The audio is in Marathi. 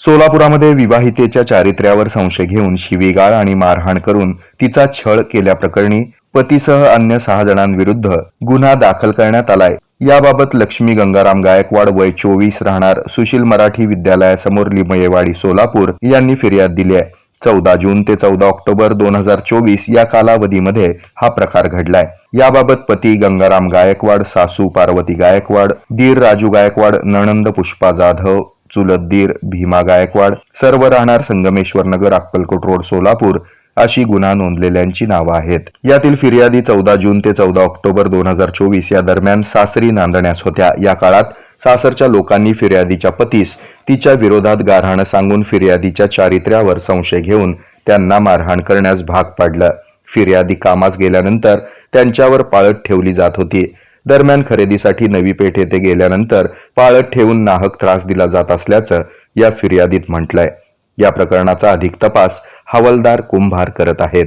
सोलापुरामध्ये विवाहितेच्या चारित्र्यावर संशय घेऊन शिवीगाळ आणि मारहाण करून तिचा छळ केल्याप्रकरणी पतीसह अन्य सहा जणांविरुद्ध गुन्हा दाखल करण्यात आलाय. याबाबत लक्ष्मी गंगाराम गायकवाड वय चोवीस राहणार सुशील मराठी विद्यालयासमोर लिमयेवाडी सोलापूर यांनी फिर्याद दिली आहे. चौदा जून ते चौदा ऑक्टोबर दोन हजार चोवीस या कालावधीमध्ये हा प्रकार घडलाय. याबाबत पती गंगाराम गायकवाड सासू पार्वती गायकवाड दीर राजू गायकवाड नणंद पुष्पा जाधव चुलत दीर भीमा गायकवाड सर्व राहणार संगमेश्वर नगर अक्कलकोट रोड सोलापूर अशी गुन्हा नोंदलेल्यांची नावं आहेत. यातील फिर्यादी चौदा जून ते चौदा ऑक्टोबर दोन हजार चोवीस या दरम्यान सासरी नांदण्यास होत्या. या काळात सासरच्या लोकांनी फिर्यादीच्या पतीस तिच्या विरोधात गारहाणं सांगून फिर्यादीच्या चारित्र्यावर संशय घेऊन त्यांना मारहाण करण्यास भाग पाडलं. फिर्यादी कामास गेल्यानंतर त्यांच्यावर पाळत ठेवली जात होती. दरम्यान खरेदीसाठी नवी पेठ येथे गेल्यानंतर पाळत ठेवून नाहक त्रास दिला जात असल्याचं या फिर्यादीत म्हटलंय. या प्रकरणाचा अधिक तपास हवालदार कुंभार करत आहेत.